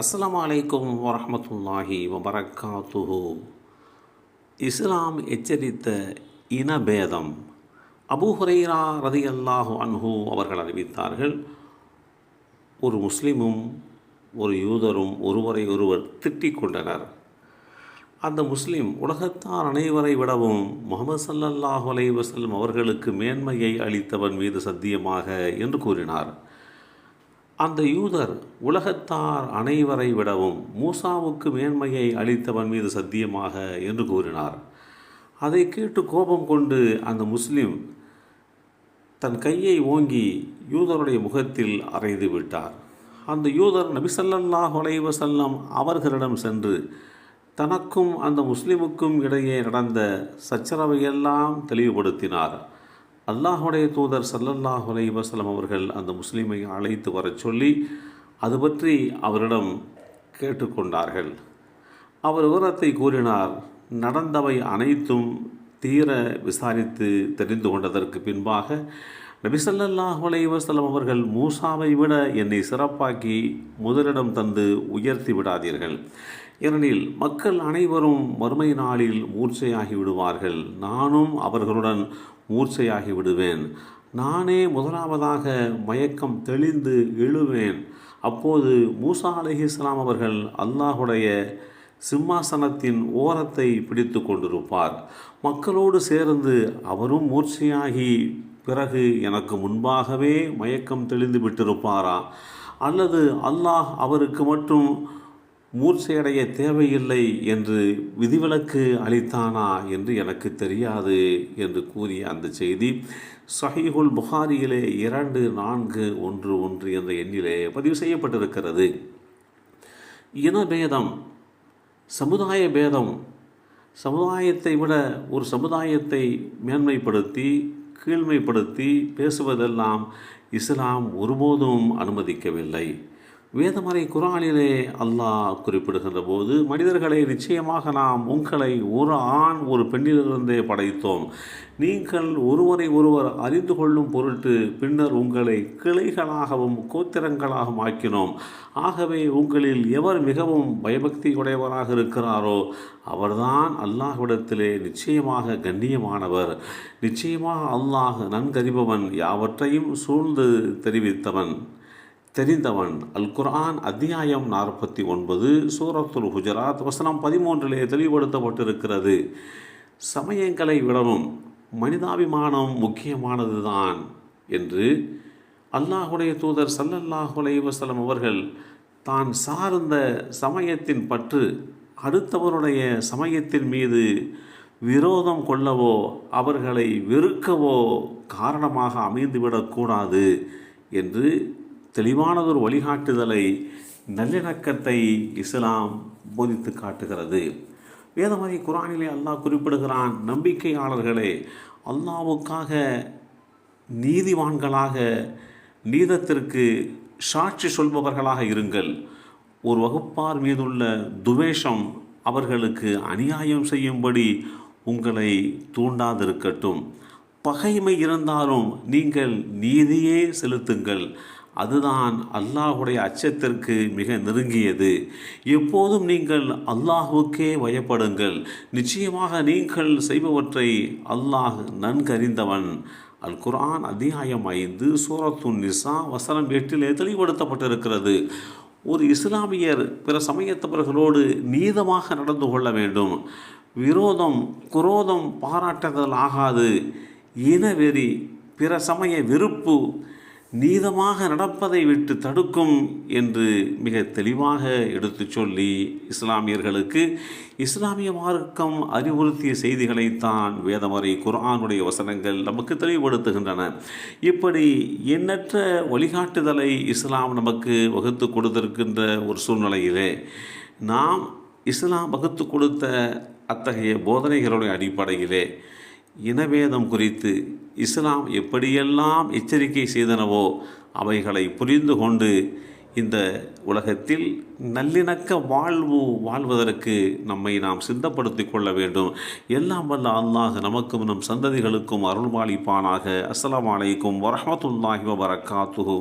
அஸ்லாம் அலைக்கும் வரமத்துல்லாஹி வபரக்காத்துஹு. இஸ்லாம் எச்சரித்த இனபேதம். அபூ ஹுரைரா ரதியல்லாஹு அன்ஹு அவர்கள் அறிவித்தார்கள் ஒரு முஸ்லீமும் ஒரு யூதரும் ஒருவரை ஒருவர் திட்டிக் கொண்டனர். அந்த முஸ்லீம் உலகத்தார் அனைவரை விடவும் முகமது சல்லல்லாஹு அலைஹி அவர்களுக்கு மேன்மையை அளித்தவன் மீது சத்தியமாக என்று கூறினார். அந்த யூதர் உலகத்தார் அனைவரை விடவும் மூசாவுக்கு மேன்மையை அளித்தவன் மீது சத்தியமாக என்று கூறினார். அதை கேட்டு கோபம் கொண்டு அந்த முஸ்லிம் தன் கையை ஓங்கி யூதருடைய முகத்தில் அறைந்து விட்டார். அந்த யூதர் நபிசல்லாஹ் வசல்லம் அவர்களிடம் சென்று தனக்கும் அந்த முஸ்லிமுக்கும் இடையே நடந்த சச்சரவையெல்லாம் தெளிவுபடுத்தினார். அல்லாஹுடைய தூதர் சல்லல்லாஹ் வசல்லம் அவர்கள் அந்த முஸ்லீமை அழைத்து வரச் சொல்லி அது பற்றி அவரிடம் கேட்டுக்கொண்டார்கள் அவர் விவரத்தை கூறினார் நடந்தவை அனைத்தும் தீர விசாரித்து தெரிந்து கொண்டதற்கு பின்பாக நபிசல்லாஹ் வசல்லம் அவர்கள் மூசாவை விட என்னை சிறப்பாக்கி முதலிடம் தந்து உயர்த்தி விடாதீர்கள். ஏனெனில் மக்கள் அனைவரும் மறுமை நாளில் மூர்ச்சையாகி விடுவார்கள். நானும் அவர்களுடன் மூர்ச்சையாகி விடுவேன். நானே முதலாவதாக மயக்கம் தெளிந்து எழுவேன். அப்போது மூசா அலஹி இஸ்லாம் அவர்கள் அல்லாஹுடைய சிம்மாசனத்தின் ஓரத்தை பிடித்து கொண்டிருப்பார். மக்களோடு சேர்ந்து அவரும் மூர்ச்சையாகி பிறகு எனக்கு முன்பாகவே மயக்கம் தெளிந்து விட்டிருப்பாரா? அல்லது அல்லாஹ் அவருக்கு மட்டும் மூர்ச்சையடைய தேவையில்லை என்று விதிவிலக்கு அளித்தானா என்று எனக்கு தெரியாது என்று கூறிய அந்த செய்தி சஹீஹுல் புகாரியிலே இரண்டு நான்கு ஒன்று ஒன்று என்ற எண்ணிலே பதிவு செய்யப்பட்டிருக்கிறது. இனபேதம் சமுதாய பேதம் சமுதாயத்தை விட ஒரு சமுதாயத்தை மேன்மைப்படுத்தி கீழ்மைப்படுத்தி பேசுவதெல்லாம் இஸ்லாம் ஒருபோதும் அனுமதிக்கவில்லை. வேதமறை குரானிலே அல்லாஹ் குறிப்பிடுகின்ற போது மனிதர்களை நிச்சயமாக நாம் உங்களை ஒரு ஆண் ஒரு பெண்ணிலிருந்தே படைத்தோம். நீங்கள் ஒருவரை ஒருவர் அறிந்து கொள்ளும் பொருட்டு பின்னர் உங்களை கிளைகளாகவும் கோத்திரங்களாகவும் ஆக்கினோம். ஆகவே உங்களில் எவர் மிகவும் பயபக்தி உடையவராக இருக்கிறாரோ அவர்தான் அல்லாஹ்விடத்திலே நிச்சயமாக கண்ணியமானவர். நிச்சயமாக அல்லாஹ் நன்கறிபவன் யாவற்றையும் சூழ்ந்து தெரிவித்தவன். தெரிந்தவன். அல் குர்ஆன் அத்தியாயம் நாற்பத்தி ஒன்பது சூரத்துல் குஜராத் வசனம் பதிமூன்றிலே தெளிவுபடுத்தப்பட்டிருக்கிறது. சமயங்களை விடவும் மனிதாபிமானம் முக்கியமானதுதான் என்று அல்லாஹுடைய தூதர் சல்லல்லாஹ் வசலம் அவர்கள் தான் சார்ந்த சமயத்தின் பற்று அடுத்தவருடைய சமயத்தின் மீது விரோதம் கொள்ளவோ அவர்களை வெறுக்கவோ காரணமாக அமைந்துவிடக்கூடாது என்று தெளிவானதொரு வழிகாட்டுதலை நல்லிணக்கத்தை இஸ்லாம் போதித்து காட்டுகிறது. வேதமதி குரானிலே அல்லாஹ் குறிப்பிடுகிறான் நம்பிக்கையாளர்களே அல்லாவுக்காக நீதிவான்களாக நீதத்திற்கு சாட்சி சொல்பவர்களாக இருங்கள். ஒரு வகுப்பார் மீதுள்ள துவேஷம் அவர்களுக்கு அநியாயம் செய்யும்படி உங்களை தூண்டாதிருக்கட்டும். பகைமை இருந்தாலும் நீங்கள் நீதியே செலுத்துங்கள். அதுதான் அல்லாஹுடைய அச்சத்திற்கு மிக நெருங்கியது. எப்போதும் நீங்கள் அல்லாஹுக்கே வயப்படுங்கள் நிச்சயமாக நீங்கள் செய்பவற்றை அல்லாஹ் நன்கறிந்தவன். அல் குரான் அத்தியாயம் ஐந்து சூரத்து நிசா வசனம் எட்டிலே தெளிவுபடுத்தப்பட்டிருக்கிறது. ஒரு இஸ்லாமியர் பிற சமயத்தவர்களோடு நீதமாக நடந்து கொள்ள வேண்டும். விரோதம் குரோதம் பாராட்டுதல் ஆகாது. இனவெறி பிற சமய வெறுப்பு நீதமாக நடப்பதை விட்டு தடுக்கும் என்று மிக தெளிவாக எடுத்து சொல்லி இஸ்லாமியர்களுக்கு இஸ்லாமிய மார்க்கம் அறிவுறுத்திய செய்திகளைத்தான் வேதமறை குர்ஆனுடைய வசனங்கள் நமக்கு தெளிவுபடுத்துகின்றன. இப்படி எண்ணற்ற வழிகாட்டுதலை இஸ்லாம் நமக்கு வகுத்து கொடுத்திருக்கின்ற ஒரு சூழ்நிலையிலே நாம் இஸ்லாம் வகுத்து கொடுத்த அத்தகைய போதனைகளுடைய அடிப்படையிலே இனவேதம் குறித்து இஸ்லாம் எப்படியெல்லாம் எச்சரிக்கை செய்தனவோ அவைகளை புரிந்து கொண்டு இந்த உலகத்தில் நல்லிணக்க வாழ்வு வாழ்வதற்கு நம்மை நாம் சிந்தப்படுத்தி கொள்ள வேண்டும். எல்லாம் வல்ல அல்லாஹ் நமக்கும் நம் சந்ததிகளுக்கும் அருள்வாளிப்பானாக அஸ்லாம் அலைக்கும் வரமத்துல்லாஹி வபரகாத்துஹு.